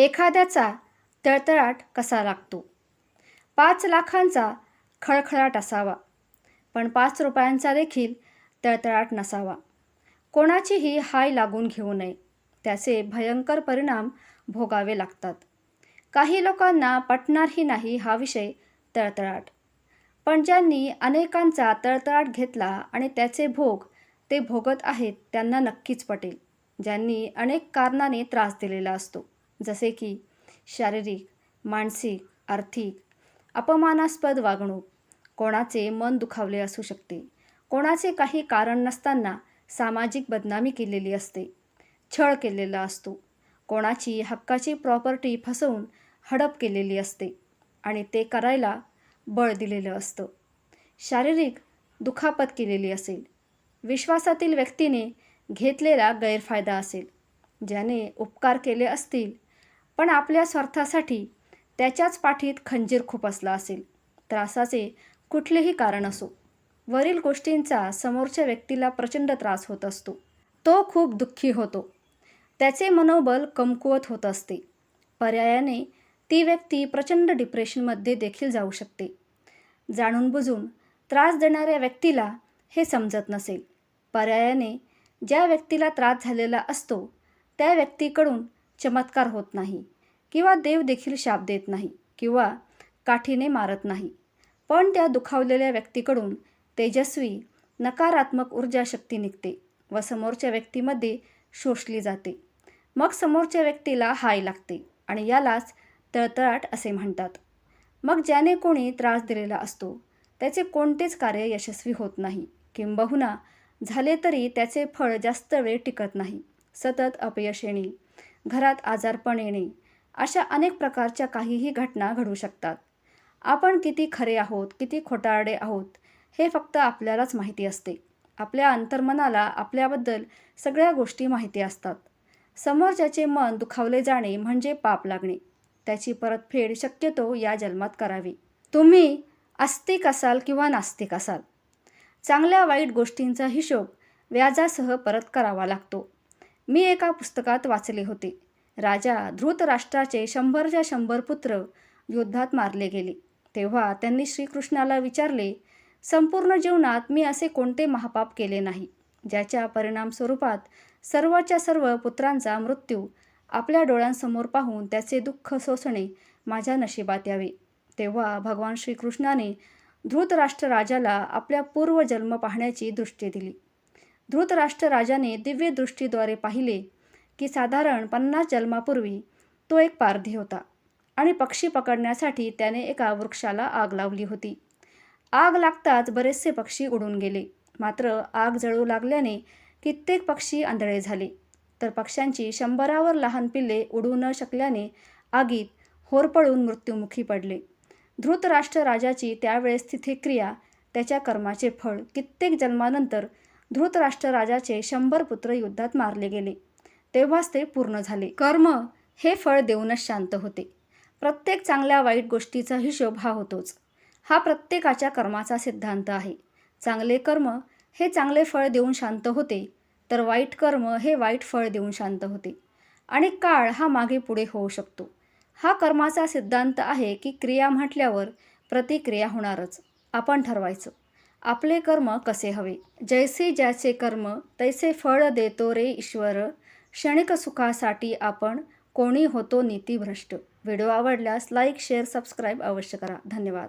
एखाद्याचा तळतळाट कसा लागतो? पाच लाखांचा खळखळाट असावा पण पाच रुपयांचा देखील तळतळाट नसावा. कोणाचीही हाय लागून घेऊ नये त्याचे भयंकर परिणाम भोगावे लागतात. काही लोकांना पटणारही नाही हा विषय तळतळाट पण ज्यांनी अनेकांचा तळतळाट घेतला आणि त्याचे भोग ते भोगत आहेत त्यांना नक्कीच पटेल ज्यांनी अनेक कारणाने त्रास दिलेला असतो. जसे की शारीरिक मानसिक आर्थिक अपमानास्पद वागणूक. कोणाचे मन दुखावले असू शकते. कोणाचे काही कारण नसताना सामाजिक बदनामी केलेली असते. छळ केलेला असतो. कोणाची हक्काची प्रॉपर्टी फसवून हडप केलेली असते आणि ते करायला बळ दिलेलं असतं. शारीरिक दुखापत केलेली असेल. विश्वासातील व्यक्तीने घेतलेला गैरफायदा असेल. ज्याने उपकार केले असतील पण आपल्या स्वार्थासाठी त्याच्याच पाठीत खंजीर खुपसला असेल त्रासाचे कुठलेही कारण असो. वरील गोष्टींचा समोरच्या व्यक्तीला प्रचंड त्रास होत असतो. तो खूप दुःखी होतो. त्याचे मनोबल कमकुवत होत असते. पर्यायाने ती व्यक्ती प्रचंड डिप्रेशनमध्ये देखील जाऊ शकते. जाणून बुजून त्रास देणाऱ्या व्यक्तीला हे समजत नसेल. पर्यायाने ज्या व्यक्तीला त्रास झालेला असतो त्या व्यक्तीकडून चमत्कार होत नाही किंवा देव देखील शाप देत नाही किंवा काठीने मारत नाही. पण त्या दुखावलेल्या व्यक्तीकडून तेजस्वी नकारात्मक ऊर्जा शक्ती निघते व समोरच्या व्यक्तीमध्ये शोषली जाते. मग समोरच्या व्यक्तीला हाय लागते आणि यालाच तळतळाट असे म्हणतात. मग ज्याने कोणी त्रास दिलेला असतो त्याचे कोणतेच कार्य यशस्वी होत नाही. किंबहुना झाले तरी त्याचे फळ जास्त वेळ टिकत नाही. सतत अपयश येणे घरात आजारपण येणे. अशा अनेक प्रकारच्या काहीही घटना घडू शकतात. आपण किती खरे आहोत किती खोटारडे आहोत हे फक्त आपल्यालाच माहिती असते. आपल्या अंतर्मनाला आपल्याबद्दल सगळ्या गोष्टी माहिती असतात. समोरच्याचे मन दुखावले जाणे म्हणजे पाप लागणे. त्याची परतफेड शक्यतो या जन्मात करावी. तुम्ही आस्तिक असाल किंवा नास्तिक असाल. चांगल्या वाईट गोष्टींचा हिशोब व्याजासह परत करावा लागतो. मी एका पुस्तकात वाचले होते. राजा धृतराष्ट्राचे शंभरच्या शंभर पुत्र युद्धात मारले गेले. तेव्हा त्यांनी श्रीकृष्णाला विचारले संपूर्ण जीवनात मी असे कोणते महापाप केले नाही ज्याच्या परिणाम स्वरूपात सर्वच्या सर्व पुत्रांचा मृत्यू आपल्या डोळ्यांसमोर पाहून त्याचे दुःख सोसणे माझ्या नशिबात यावे तेव्हा भगवान श्रीकृष्णाने धृतराष्ट्र राजाला आपल्या पूर्वजन्म पाहण्याची दृष्टी दिली. धृतराष्ट्र राजाने दिव्य दृष्टीद्वारे पाहिले की साधारण पन्नास जन्मापूर्वी तो एक पारधी होता आणि पक्षी पकडण्यासाठी त्याने एका वृक्षाला आग लावली होती. आग लागताच बरेचसे पक्षी उडून गेले. मात्र आग जळू लागल्याने कित्येक पक्षी आंधळे झाले. तर पक्ष्यांची शंभरावर लहान पिल्ले उडू न शकल्याने आगीत होरपळून मृत्युमुखी पडले. धृतराष्ट्र राजाची त्यावेळेस तिथे क्रिया त्याच्या कर्माचे फळ कित्येक जन्मानंतर धृतराष्ट्र राजाचे शंभर पुत्र युद्धात मारले गेले. तेव्हाच ते पूर्ण झाले. कर्म हे फळ देऊनच शांत होते. प्रत्येक चांगल्या वाईट गोष्टीचा हिशोब हा होतोच. हा प्रत्येकाच्या कर्माचा सिद्धांत आहे. चांगले कर्म हे चांगले फळ देऊन शांत होते तर वाईट कर्म हे वाईट फळ देऊन शांत होते. आणि काळ हा मागे पुढे होऊ शकतो. हा कर्माचा सिद्धांत आहे की क्रिया म्हटल्यावर प्रतिक्रिया होणारच. आपण ठरवायचं. आपले कर्म कसे हवे? जैसे ज्याचे कर्म तैसे फळ देतो रे ईश्वर. क्षणिक सुखासाठी आपण कोणी होतो नीतीभ्रष्ट. व्हिडिओ आवडल्यास लाईक शेअर सबस्क्राईब अवश्य करा. धन्यवाद.